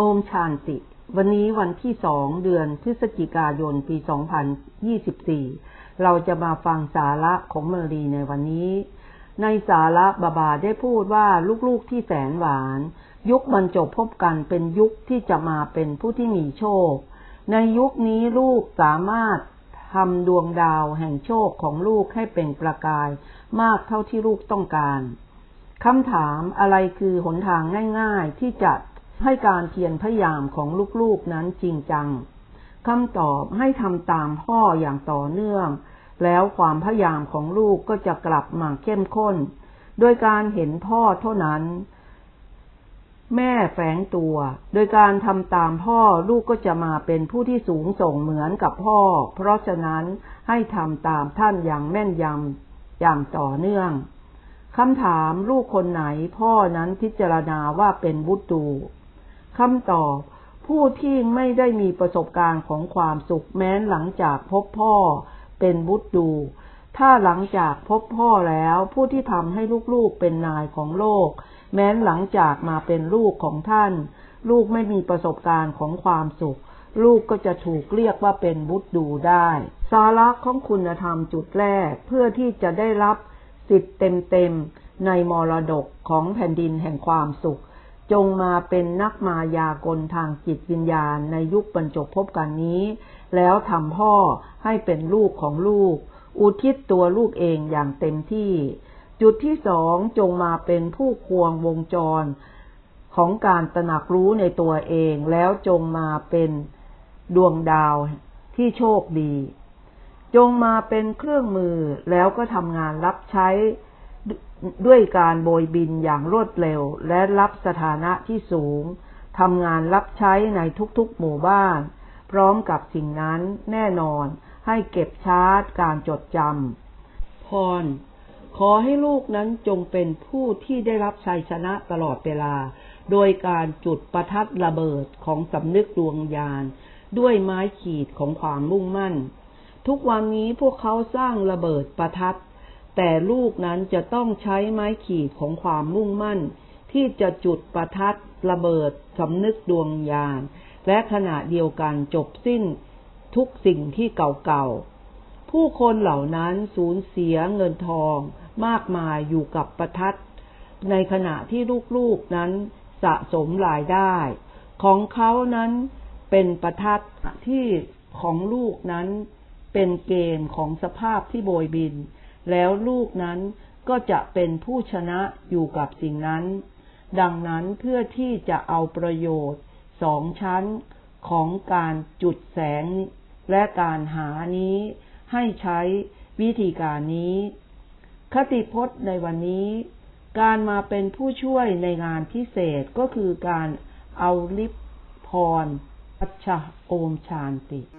โอชานติ วันนี้วันที่สองเดือนพฤศจิกายนปี 2024 เราจะมาฟังสาระของเมรีในวันนี้ ในสาระบาบาได้พูดว่าลูกๆที่แสนหวาน ยุคบรรจบพบกันเป็นยุคที่จะมาเป็นผู้ที่มีโชค ในยุคนี้ลูกสามารถทำดวงดาวแห่งโชคของลูกให้เป็นประกาย มากเท่าที่ลูกต้องการคำถามอะไรคือหนทางง่าย ๆ ที่จะ ให้การเพียรพยายามของลูกๆนั้นจริงจังคำตอบให้ทำตามพ่ออย่างต่อเนื่อง แล้วความพยายามของลูกก็จะกลับมาเข้มข้น โดยการเห็นพ่อเท่านั้น แม่แฝงตัว โดยการทำตามพ่อลูกก็จะมาเป็นผู้ที่สูงส่งเหมือนกับพ่อ เพราะฉะนั้นให้ทำตามท่านอย่างแม่นยำอย่างต่อเนื่องคำถามลูกคนไหนพ่อนั้นพิจารณาว่าเป็นบุตรู คำตอบ ผู้ที่ไม่ได้มีประสบการณ์ของความสุขแม้นหลังจากพบพ่อเป็นบุตรดู ถ้าหลังจากพบพ่อแล้วผู้ที่ทำให้ลูกๆเป็นนายของโลก แม้นหลังจากมาเป็นลูกของท่าน ลูกไม่มีประสบการณ์ของความสุข ลูกก็จะถูกเรียกว่าเป็นบุตรดูได้ สาระของคุณธรรมจุดแรกเพื่อที่จะได้รับสิทธิ์เต็มๆในมรดกของแผ่นดินแห่งความสุข จงมาเป็นนักมายากลทางจิตวิญญาณในยุคบรรจบพบกันนี้ แล้วทำพ่อให้เป็นลูกของลูก อุทิศตัวลูกเองอย่างเต็มที่ จุดที่สองจงมาเป็นผู้ควงวงจร ของการตระหนักรู้ในตัวเอง แล้วจงมาเป็นดวงดาวที่โชคดี จงมาเป็นเครื่องมือแล้วก็ทำงานรับใช้ ด้วยการโบยบินอย่างรวดเร็วและรับสถานะที่สูงทำงานรับใช้ในทุกๆหมู่บ้าน พร้อมกับสิ่งนั้นแน่นอนให้เก็บชาร์จการจดจำพร ขอให้ลูกนั้นจงเป็นผู้ที่ได้รับชัยชนะตลอดเวลา โดยการจุดประทัดระเบิดของสำนึกดวงญาณด้วยไม้ขีดของความมุ่งมั่น ทุกวันนี้พวกเขาสร้างระเบิดประทัด แต่ลูกนั้นจะต้องใช้ไม้ขีดของความมุ่งมั่น ที่จะจุดประทัดระเบิดสำนึกดวงยานและขณะเดียวกันจบสิ้นทุกสิ่งที่เก่าๆ ผู้คนเหล่านั้นสูญเสียเงินทองมากมายอยู่กับประทัด ในขณะที่ลูกๆนั้นสะสมรายได้ ของเขานั้นเป็นประทัดที่ของลูกนั้นเป็นเกมของสภาพที่โบยบิน แล้วลูกนั้นก็จะเป็นผู้ชนะอยู่กับสิ่งนั้น ดังนั้นเพื่อที่จะเอาประโยชน์สองชั้นของการจุดแสงและการหานี้ ให้ใช้วิธีการนี้ คติพจน์ในวันนี้ การมาเป็นผู้ช่วยในงานพิเศษก็คือการเอาลิปพรปัชชโอมชานติ